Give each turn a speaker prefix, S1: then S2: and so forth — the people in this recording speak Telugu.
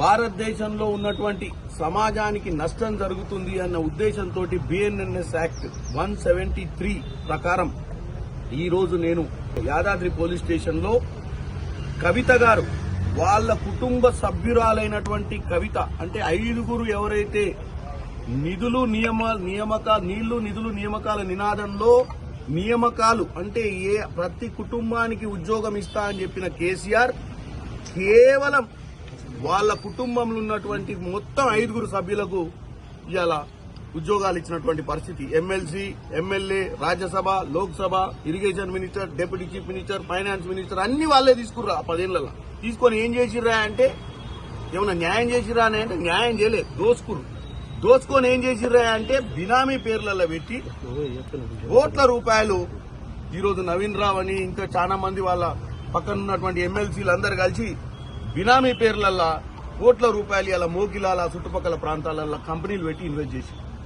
S1: భారతదేశంలో ఉన్నటువంటి సమాజానికి నష్టం జరుగుతుంది అన్న ఉద్దేశంతో BNNS act one seventy three ప్రకారం ఈ రోజు నేను యాదాద్రి పోలీస్ స్టేషన్లో కవిత గారు వాళ్ళ కుటుంబ సభ్యురాలైనటువంటి కవిత అంటే ఐదుగురు ఎవరైతే నిధులు నియమ నియామక నీళ్ళు నిధులు నియామకాల నినాదంలో నియామకాలు అంటే ఏ ప్రతి కుటుంబానికి ఉద్యోగం ఇస్తా అని చెప్పిన కేసీఆర్ కేవలం వాళ్ళ కుటుంబంలో ఉన్నటువంటి మొత్తం ఐదుగురు సభ్యులకు ఇవాళ ఉద్యోగాలు ఇచ్చినటువంటి పరిస్థితి. MLC MLA Rajya Sabha Lok Sabha irrigation minister deputy chief minister finance minister అన్ని వాళ్ళే తీసుకుర్రా ఆ పదేళ్ళలో. తీసుకొని ఏం చేసిర్రా అంటే ఏమన్నా న్యాయం చేసిర్రా అని అంటే న్యాయం చేయలేదు. దోసుకురు దోచుకొని ఏం చేసిర్రా అంటే బినామీ పేర్లలో పెట్టి కోట్ల రూపాయలు ఈరోజు నవీన్ రావు అని ఇంకా చాలా మంది వాళ్ళ పక్కన ఉన్నటువంటి ఎమ్మెల్సీలు అందరు కలిసి బినామీ పేర్లల్లా కోట్ల రూపాయలు ఇలా మోగిలాల చుట్టుపక్కల ప్రాంతాలలో కంపెనీలు పెట్టి ఇన్వెస్ట్ చేసి